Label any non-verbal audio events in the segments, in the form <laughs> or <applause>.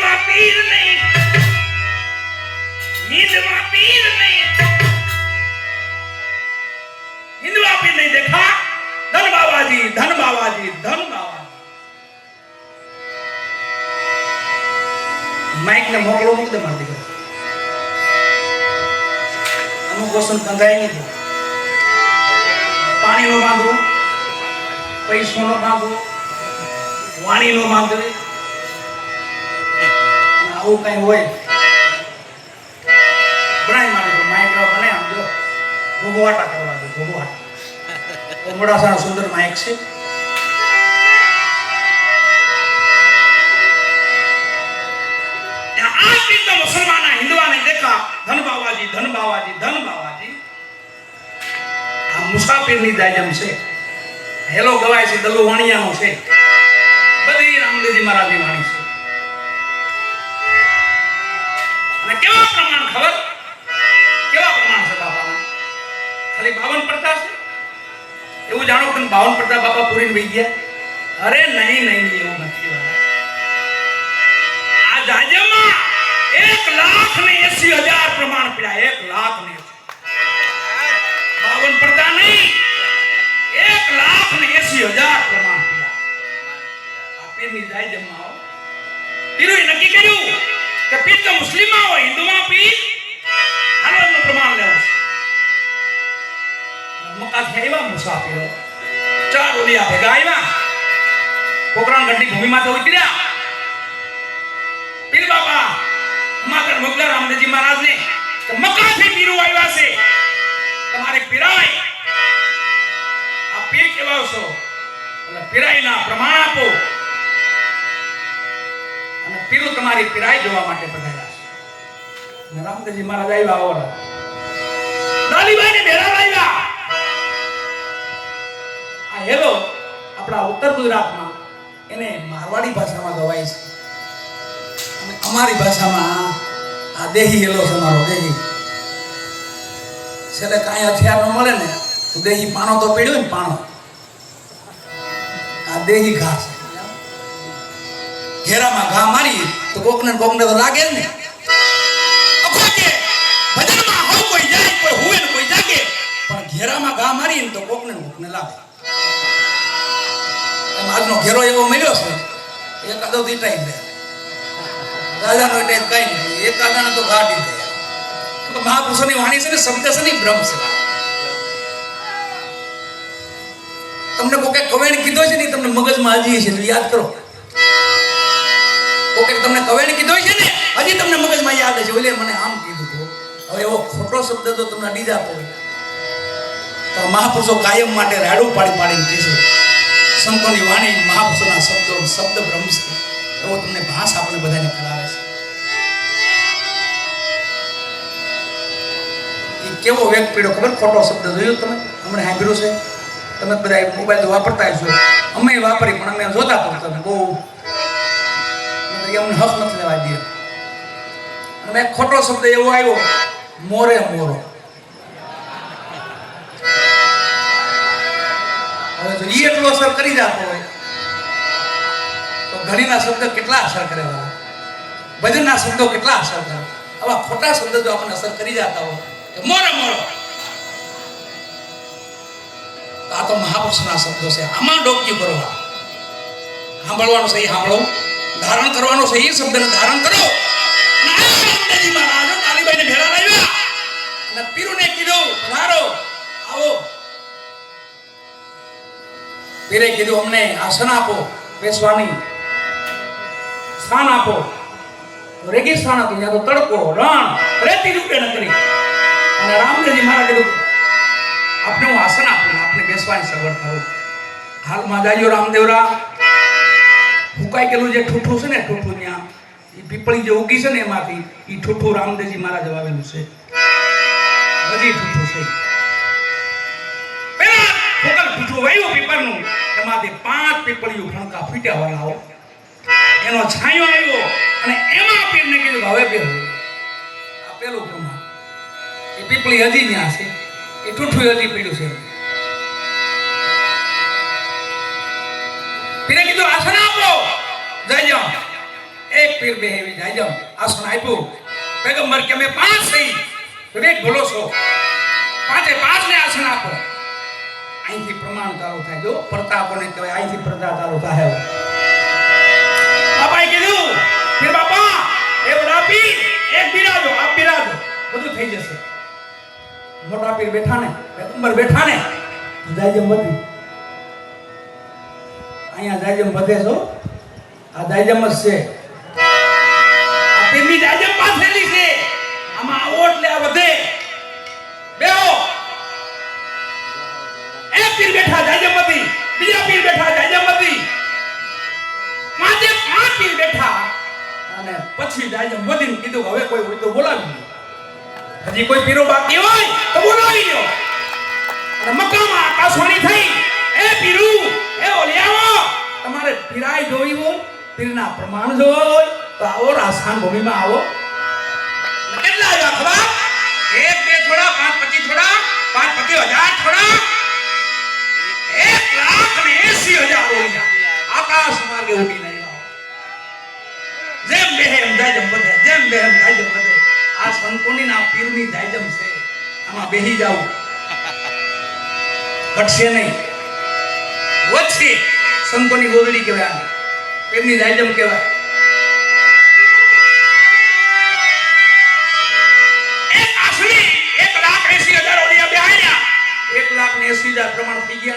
નીંદમાં પીર નહીં. નીંદમાં પીર ને મોકલો મૂકી દે મારી નહીં પાણીનો માંગો પૈસાનો માંગો વાણીનો માંગો આવું કઈ હોય. બનાવી માંડું માઇક બનાવી આમ જો. ભોગવાટા કરવા દો ભોગવાટા મોડાસાનો સુંદર માઇક છે. મુસલમાન ધન બાવાજી ધન બાવાજી ધન બાવાજી. આ મુસાફિરની દાયમ છે. હેલો ગવાય છે દલુ વાણિયાનો છે. બધી રામદેવજી મહારાજની વાણી છે. કેવા પ્રમાણ ખબર? કેવા પ્રમાણ છે બાપાના? ખાલી બાવન પડતા છે એવું જાણો કે બાવન પડતા બાપા પૂરીને વહી ગયા? અરે નહીં નહીં એવું નથી આ જાજમમાં એક લાખ ને એસી હજાર પ્રમાણ પડ્યા, એક લાખ ને બાવન પડતા નહીં, એક લાખ ને એસી હજાર પ્રમાણ પડ્યા. આ પીરની જાજમમાં આવો નક્કી કર્યું કે પીર તો મુસ્લિમમાં હોય, હિન્દુમાં પીર હાલો એમનું પ્રમાણ લેવું મકા મક્કાથી આવ્યા ચાર ઓલિયા ભેગા આવ્યા પોકરણ ગઢની ભૂમિમાંથી ઉતર્યા. પીર બાપા માતર મુગલા રામદેવજી મહારાજને કે મકાથી પીરો આવ્યા છે. તમારે પીરાય. આ પીર કેવા છો? એટલે પીરાયના પ્રમાણ આપો. પીરો તમારી પીરાય જોવા માટે પધાર્યા છે. રામદેવજી મહારાજ આવ્યા ઓરા દાલીબાઈને ભેળા આવ્યા. આ હેલો, આપણા ઉત્તર ગુજરાતમાં એને મારવાડી ભાષામાં ગવાય છે. અને અમારી ભાષામાં આ દેહી હેલો છે મારો, દેહી. છેલ્લે કાંઈ હથિયાર ન મળે ને, તો દેહી પાણો તો પીડ્યો ને પાણો. આ દેહી ઘા છે. ઘેરામાં ઘા મારી તો કોકને કોકને લાગે ને. ભજનમાં હવ કોઈ જાય, કોઈ હુવે ને જાગે, પણ ઘેરામાં ઘા મારી ને તો કોકને કોકને લાગે. આજનો ઘેરો એવો મળ્યો છે, એકાદો દીટાઈ દે રાજાનો ટાઈમ કઈ નહીં એકાદાને તો ગાડી દે તો મહાપુરુષોની વાણી છે ને, શબ્દ છે ને બ્રહ્મ છે. તમને કોકે કવેણ કીધો છે ને તમને મગજમાં હાજી છે યાદ કરો. કોકે તમને કવેણ કીધો છે ને? હજી તમને મગજમાં યાદ છે ઓલે મને આમ કીધું હતું. હવે એવો ખોટો શબ્દ તો તમને અડી તો મહાપુરુષો કાયમ માટે રાડું પાડી પાડીને કીધું સંતોની વાણી મહાપુરુષોના શબ્દો શબ્દ બ્રહ્મ છે એવો તમને ભાસ આપણે બધાને કરાવે છે. કેવો વેગ પીડો ખબર ખોટો શબ્દ જોયો તમે? હમણાં સાંભળ્યું છે? તમે બધા મોબાઈલ તો વાપરતા છો. અમે વાપરી, પણ અમે જોતા પણ તમે. બહુ અમને હક નથી લેવા દે. અને ખોટો શબ્દ એવો આવ્યો મોરે મોરો. હવે જો ઈ એટલો અસર કરી જતો હોય, તો ઘડીના શબ્દ કેટલા અસર કરે ભજનના શબ્દો કેટલા અસર કરે? આવા ખોટા શબ્દ જો આપણને અસર કરી જતા હોય કે મોરે મોરો. આ તો મહાપુરુષના શબ્દો છે. આમાં ડોક્યું કરવા સાંભળવાનું છે એ સાંભળો. ધારણ કરવાનો છે, એ શબ્દને ધારણ કરો. આ રામદેવજી ભેળા લાવ્યા. અને પીરુને કીધું, પધારો, આવો. પીરે કીધું, અમને આસન આપો, બેસવાની. સ્થાન આપો. રેગિસ્તાન હતું, ત્યાં તો તડકો રણ રેતી રૂપે નકરી અને રામદેવજી મહારાજ કીધું, આપને હું આસન આપું આપને બેસવાની સગવડ થયું હાલમાં જાજો રામદેવરા ફૂંકાઈ જે ઠૂઠું છે ને, ઠૂઠું ત્યાં, એ પીપળી જે ઉગી છે ને એમાંથી, એ ઠૂઠું રામદેવજી મહારાજ વાવેલું છે. હજી ઠૂઠું છે. પીપળનું, એમાંથી પાંચ પીપળીઓ ફણકા ફૂટ્યા વાળાઓ એનો છાંયો આવ્યો અને એમાં પીરને કીધું હવે પેલું આ પેલું પ્રમાણ. એ પીપળી હજી ત્યાં છે. એ ઠૂઠું હજી પીડ્યું છે. પીરે કીધું આસન આપો જઈ જાઓ એક પીર બે એવી જઈ જાઓ આસન આપ્યું પેગમ્બર કે અમે પાંચ થઈ વિવેક ભલો છો પાંચે પાંચ ને આસન આપો અહીંથી પ્રમાણ ચાલુ થાય જો પ્રતાપોને કહેવાય અહીંથી પ્રજા ચાલુ થાય બાપાએ કીધું પીર બાપા એ પીર એક બિરાજો આપ બિરાજો બધું થઈ જશે મોટા પીર બેઠા ને પેગંબર બેઠા ને જાયજમ વધી અહીંયા જાયજમ વધે છો? આ જાયજમ જ છે. પીરની જાયજમ પાથરેલી છે. આમાં આવો એટલે આ વધે. બેહો. એક પીર બેઠા જાયજમ હતી બીજા પીર બેઠા જાયજમ હતી પાંચે પાંચ પીર બેઠા. અને પછી જાયજમ વધીને કીધું હવે કોઈ હોય તો બોલાવી લો હજી કોઈ પીરો બાકી હોય તો બોલાવી લો અને મક્કામાં આકાશવાણી થઈ. એ પીરુ, એ ઓલિયાવો તમારે પીરાઈ જોવી હોય પીરના પ્રમાણ જોવા હોય, તો આવો રાજસ્થાન ભૂમિમાં આવો. કેટલા આવ્યા ખબર? એક, બે થોડા, પાંચ, પચીસ થોડા, પાંચ, પચીસ હજાર થોડા. એક લાખ ને એસી હજાર આકાશ માર્ગે ઉડીને જેમ બેહેમ જાયજમ વધે, જેમ બેહેમ જાયજમ વધે. આ સંતોની ના પીરની જાયજમ છે, આમાં બેહી જાવ ઘટશે નહીં. વધશે. સંતોની ગોદડી કહેવાય આને. પીરની જાયજમ કહેવાય. એક લાખ એસી હજાર ઓલિયા બેહાડ્યા. એક લાખ ને એસી હજાર પ્રમાણ થઈ ગયા.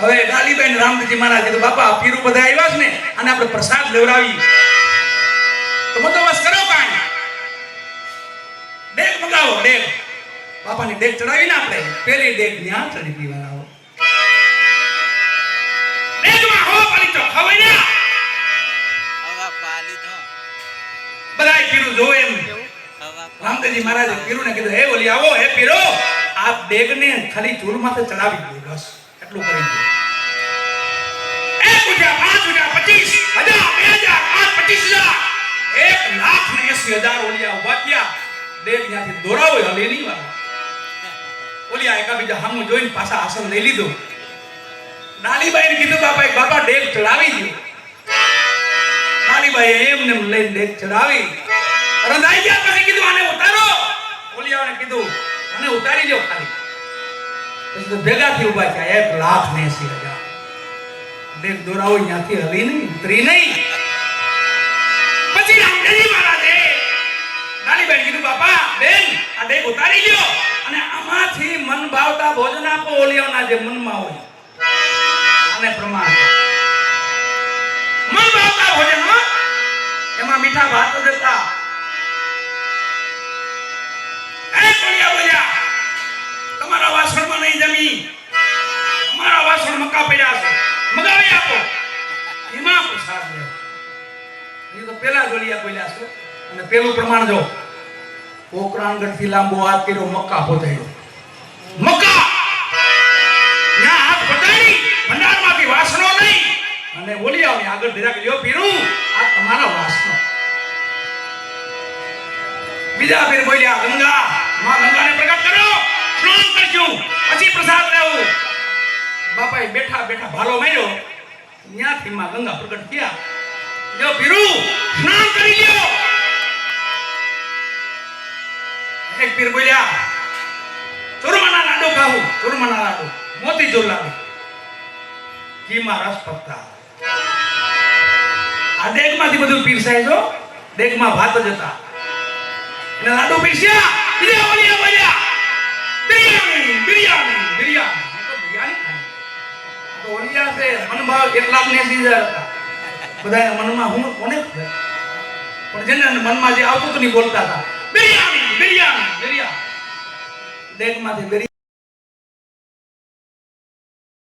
હવે ગાલીબેન રામજી મહારાજ કીધું બાપા પીરું બધા આવ્યા છે ને અને આપણે પ્રસાદ લેવડાવી તો બંદોબસ્ત કરો કાંઈ. ડેક મગાવો ડેક. બાપાની ડેક ચડાવી ને આપણે. પેલી ડેક ત્યાં ચડી પીવાના હો. ચોખ્ખા હોય ને હવા પાલી દો બધાય પીરું જોવે એમ. રામદેવજી મહારાજે પીરુને કીધું હે ઓલી આવો હે પીરો. આ ડેગને ખાલી ચૂર માથે ચડાવી દો બસ. એટલું કરી દો. એક ઉઠ્યા પાંચ ઉઠ્યા પચીસ હજાર બે હજાર પાંચ પચીસ હજાર. એક લાખ ને એસી હજાર ઓલિયા ઊભા થયા. ડેગ ત્યાંથી દોરાવો હલે નહીં <laughs> ઓલિયા એકાબીજા જોઈને પાછા આસન લઈ લીધું. ડાલીબાઈને કીધું બાપા બાપા ડેક ચડાવી દો. ડાલીબાઈ એમ ને લઈને ડેક ચડાવી. રંધાઈ ગયા પછી કીધું, આને ઉતારો. ઓલિયાઓને કીધું, આને ઉતારી લ્યો ખાલી. પછી તો ભેગાથી ઊભા થયા. એક લાખ એસી હજાર. ડેક દોરાવો ત્યાંથી હલી નહીં, ઉતરી નહીં. પછી રામદેવજી મહારાજે નાનીબેન કીધું, બાપા, બેન, આ ડેગ ઉતારી લ્યો અને આમાંથી મન ભાવતા ભોજન આપો ઓલિયાના જે મનમાં હોય. આને પ્રમાણ મન ભાવતા ભોજનમાં એમાં મીઠા ભાત બોલ્યા, તમારા વાસણમાં નહીં જમી. અમારા વાસણ મકા પડ્યા છે. મગાવી આપો. એમાં પ્રસાદ લે એ તો પેલા જોલિયા બોલ્યા છે. અને પેલું પ્રમાણ જો, પોકરાણગઢથી લાંબો હાથ કર્યો, મક્કા પહોંચાડ્યો. મક્કા અને બોલી આવ આગળ ધીરા લ્યો પીરું. આ તમારા વાસનો. બીજા પીર બોલ્યા, ગંગા, માં ગંગાને પ્રગટ કરો સ્નાન કરજો પછી પ્રસાદ લેવું બાપાએ બેઠા બેઠા ભાલો માર્યો. ત્યાંથી માં ગંગા પ્રગટ થયા. લ્યો, પીરું, સ્નાન કરી લ્યો. એક પીર બોલ્યા, ચૂરમાના લાડુ ખાવું ચૂરમાના લાડુ. મોતીચૂર લાડુ ઘીમાં રસ પત્તા આ ડેગમાંથી બધું પીરસાય છો ડેગમાં ભાત જ હતા. અને લાડુ પીરસ્યા. બીજા ઓલિયા બોલ્યા બિરયાની બિરયાની બિરયાની. તો બિરયાની છે, મનભાવ એક ને સીધા હતા. બધાના મનમાં હું કોને પણ જેને મનમાં જે આવતું હતું નહીં બોલતા હતા. બિરયાની બિરયાની બિરયાની. ડેગમાંથી બિરયાની